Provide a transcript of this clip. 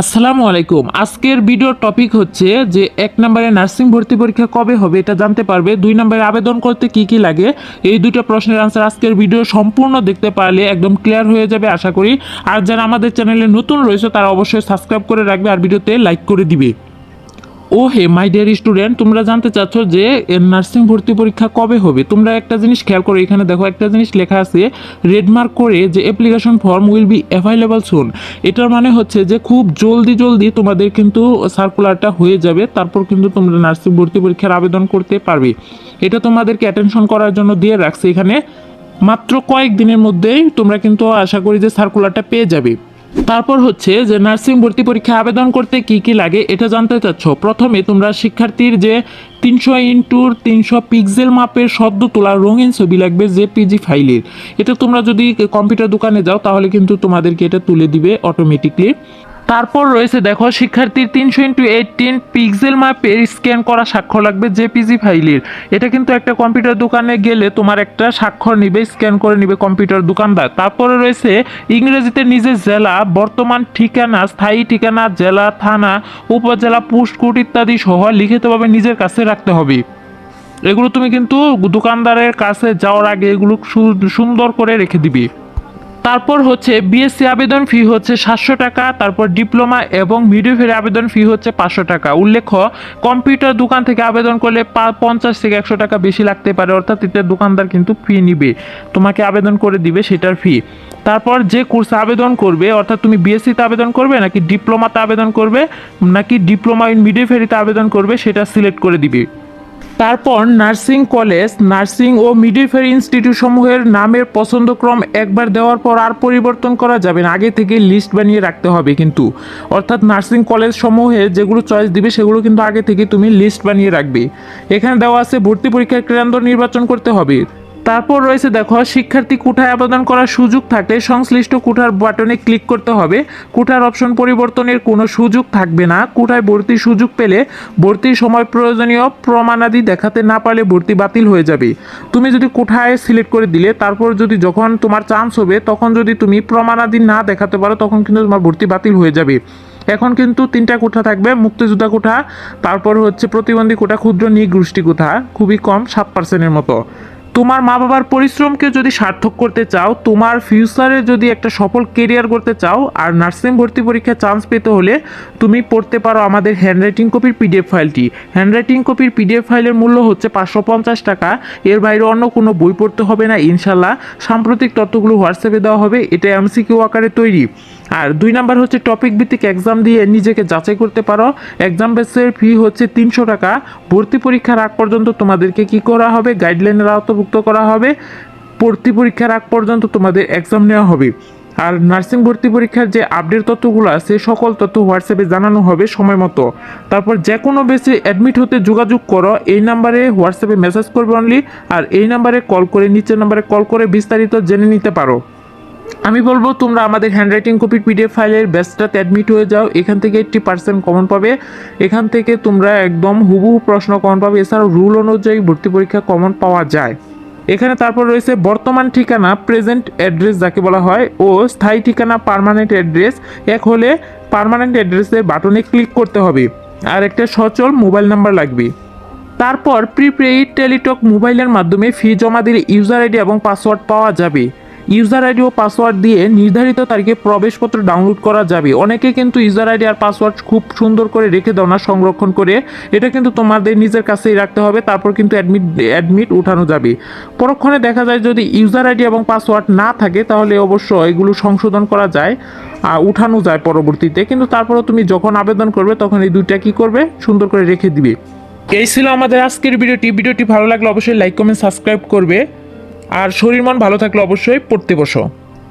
আসসালামু আলাইকুম। আজকের ভিডিওর টপিক হচ্ছে যে এক নম্বরে নার্সিং ভর্তি পরীক্ষা কবে হবে এটা জানতে পারবে। দুই নম্বরে আবেদন করতে কি কি লাগে? এই দুটো প্রশ্নের আনসার আজকের ভিডিও সম্পূর্ণ দেখতে পারলে একদম ক্লিয়ার হয়ে যাবে, আশা করি। আর যারা আমাদের চ্যানেলে নতুন রয়েছে, তারা অবশ্যই সাবস্ক্রাইব করে রাখবে আর ভিডিওতে লাইক করে দিবে। ও হে মাই ডিয়ার স্টুডেন্ট তোমরা জানতে চাচ্ছ যে নার্সিং ভর্তি পরীক্ষা কবে হবে? তোমরা একটা জিনিস খেয়াল করো, এখানে দেখো একটা জিনিস লেখা আছে রেডমার্ক করে যে application form will be available soon এটার মানে হচ্ছে যে খুব জলদি জলদি তোমাদের কিন্তু সার্কুলারটা হয়ে যাবে, তারপর কিন্তু তোমরা নার্সিং ভর্তি পরীক্ষার আবেদন করতে পারবে। এটা তোমাদেরকে অ্যাটেনশন করার জন্য দিয়ে রাখছে এখানে। মাত্র কয়েক দিনের মধ্যেই তোমরা কিন্তু আশা করি যে সার্কুলারটা পেয়ে যাবে। তারপর হচ্ছে যে নার্সিং ভর্তি পরীক্ষা আবেদন করতে কি কি লাগে এটা জানতে চাচ্ছ। প্রথমে তোমরা শিক্ষার্থীর যে তিনশো ইন্টুর তিনশো পিক্সেল মাপের শব্দ তোলা রঙিন ছবি লাগবে যে পিজি ফাইলের। এটা তোমরা যদি কম্পিউটার দোকানে যাও তাহলে কিন্তু তোমাদেরকে এটা তুলে দিবে অটোমেটিকলি তারপর রয়েছে, দেখো, শিক্ষার্থীর তিনশো ইন্টু এইটিন পিক্সেল মাপের স্ক্যান করা স্বাক্ষর লাগবে জেপিজি ফাইলের এটা কিন্তু একটা কম্পিউটার দোকানে গেলে তোমার একটা স্বাক্ষর নিবে স্ক্যান করে নিবে কম্পিউটার দোকানদার। তারপরে রয়েছে, ইংরেজিতে নিজের জেলা, বর্তমান ঠিকানা, স্থায়ী ঠিকানা, জেলা, থানা, উপজেলা পোস্ট ইত্যাদি সহ লিখিতভাবে নিজের কাছে রাখতে হবে। এগুলো তুমি কিন্তু দোকানদারের কাছে যাওয়ার আগে এগুলো সুন্দর করে রেখে দিবি। তারপর হচ্ছে বিএসসি আবেদন ফি হচ্ছে সাতশো টাকা, তারপর ডিপ্লোমা এবং মিডিওফের আবেদন ফি হচ্ছে পাঁচশো টাকা। উল্লেখ্য কম্পিউটার দোকান থেকে আবেদন করলে পঞ্চাশ থেকে একশো টাকা বেশি লাগতে পারে, অর্থাৎ এতে দোকানদার কিন্তু ফি নিবে, তোমাকে আবেদন করে দিবে সেটার ফি তারপর যে কোর্সে আবেদন করবে, অর্থাৎ তুমি বিএসসিতে আবেদন করবে, নাকি ডিপ্লোমাতে আবেদন করবে, নাকি ডিপ্লোমা ইন মিডিওফেরিতে আবেদন করবে, সেটা সিলেক্ট করে দিবে। তারপর নার্সিং কলেজ, নার্সিং ও মিডওয়াইফারি ইনস্টিটিউট সমূহের নামের পছন্দক্রম একবার দেওয়ার পর আর পরিবর্তন করা যাবে না। আগে থেকে লিস্ট বানিয়ে রাখতে হবে কিন্তু। অর্থাৎ নার্সিং কলেজ সমূহে যেগুলো চয়েস দিবে, সেগুলো কিন্তু আগে থেকে তুমি লিস্ট বানিয়ে রাখবে। এখানে দেওয়া আছে ভর্তি পরীক্ষার কেন্দ্র নির্বাচন করতে হবে। তারপর রয়েছে দেখো, শিক্ষার্থী কোঠায় আবেদন করার সুযোগ থাকলে সংশ্লিষ্ট কোঠার বাটনে ক্লিক করতে হবে। কোঠার অপশন পরিবর্তনের কোনো সুযোগ থাকবে না। কোঠায় ভর্তির সুযোগ পেলে ভর্তির সময় প্রয়োজনীয় প্রমাণাদি দেখাতে না পারলে ভর্তি বাতিল হয়ে যাবে। তুমি যদি কোঠায় সিলেক্ট করে দিলে, তারপর যদি যখন তোমার চান্স হবে, তখন যদি তুমি প্রমাণাদি না দেখাতে পারো, তখন কিন্তু তোমার ভর্তি বাতিল হয়ে যাবে। এখন কিন্তু তিনটা কোঠা থাকবে, মুক্তিযোদ্ধা কোঠা, তারপর হচ্ছে প্রতিবন্ধী কোঠা, ক্ষুদ্র নিগোষ্ঠী কোঠা, খুবই কম, সাত পার্সেন্টের মতো। তোমার মা বাবার পরিশ্রমকে যদি সার্থক করতে চাও, তোমার ফিউচারে যদি একটা সফল কেরিয়ার করতে চাও আর নার্সিং ভর্তি পরীক্ষায় চান্স পেতে হলে তুমি পড়তে পারো আমাদের হ্যান্ডরাইটিং কপির পিডিএফ ফাইলটি হ্যান্ডরাইটিং কপির পিডিএফ ফাইলের মূল্য হচ্ছে পাঁচশো পঞ্চাশ টাকা। এর বাইরে অন্য কোনো বই পড়তে হবে না, ইনশাল্লাহ। সাম্প্রতিক তথ্যগুলো হোয়াটসঅ্যাপে দেওয়া হবে, এটা এমসিকিউ আকারে তৈরি। আর দুই নাম্বার হচ্ছে টপিক ভিত্তিক এক্সাম দিয়ে নিজেকে যাচাই করতে পারো। এক্সাম বেসের ফি হচ্ছে তিনশো টাকা। ভর্তি পরীক্ষার আগ পর্যন্ত তোমাদেরকে কি করা হবে? গাইডলাইনের আওতাভুক্ত করা হবে। ভর্তি পরীক্ষার আগ পর্যন্ত তোমাদের এক্সাম নেওয়া হবে। আর নার্সিং ভর্তি পরীক্ষার যে আপডেট তথ্যগুলো আছে, সকল তথ্য হোয়াটসঅ্যাপে জানানো হবে সময় মতো। তারপর যে কোনো বেসে অ্যাডমিট হতে যোগাযোগ করো। এই নাম্বারে হোয়াটসঅ্যাপে মেসেজ করবে অনলি আর এই নাম্বারে কল করে, নিচের নাম্বারে কল করে বিস্তারিত জেনে নিতে পারো। আমি বলব, তোমরা আমাদের হ্যান্ডরাইটিং কপির পিডিএফ ফাইলের ব্যাচটাতে অ্যাডমিট হয়ে যাও। এখান থেকে এইট্টি পার্সেন্ট কমন পাবে। এখান থেকে তোমরা একদম হুবহু প্রশ্ন কমন পাবে। এছাড়াও রুল অনুযায়ী ভর্তি পরীক্ষা কমন পাওয়া যায়। এখানে তারপর রয়েছে বর্তমান ঠিকানা প্রেজেন্ট অ্যাড্রেস যাকে বলা হয়, ও স্থায়ী ঠিকানা পারমানেন্ট অ্যাড্রেস এক হলে পার্মানেন্ট অ্যাড্রেসের বাটনে ক্লিক করতে হবে। আর একটা সচল মোবাইল নাম্বার লাগবে। তারপর প্রিপেইড টেলিটক মোবাইলের মাধ্যমে ফি জমা দিলে ইউজার আইডি এবং পাসওয়ার্ড পাওয়া যাবে। ইউজার আইডি ও পাসওয়ার্ড দিয়ে নির্ধারিত তারিখে প্রবেশপত্র ডাউনলোড করা যাবে। অনেকে কিন্তু ইউজার আইডি আর পাসওয়ার্ড খুব সুন্দর করে রেখে দাও না, সংরক্ষণ করে। এটা কিন্তু তোমাদের নিজের কাছেই রাখতে হবে, তারপর কিন্তু অ্যাডমিট অ্যাডমিট উঠানো যাবে। পরক্ষণে দেখা যায় যদি ইউজার আইডি এবং পাসওয়ার্ড না থাকে, তাহলে অবশ্য এগুলো সংশোধন করা যায় আর উঠানো যায় পরবর্তীতে। কিন্তু তারপরও তুমি যখন আবেদন করবে, তখন এই দুইটা কি করবে? সুন্দর করে রেখে দিবে। এই ছিল আমাদের আজকের ভিডিওটি। ভিডিওটি ভালো লাগলে অবশ্যই লাইক কমেন্ট সাবস্ক্রাইব করবে। আর শরীর মন ভালো থাকলে অবশ্যই পড়তে বসো।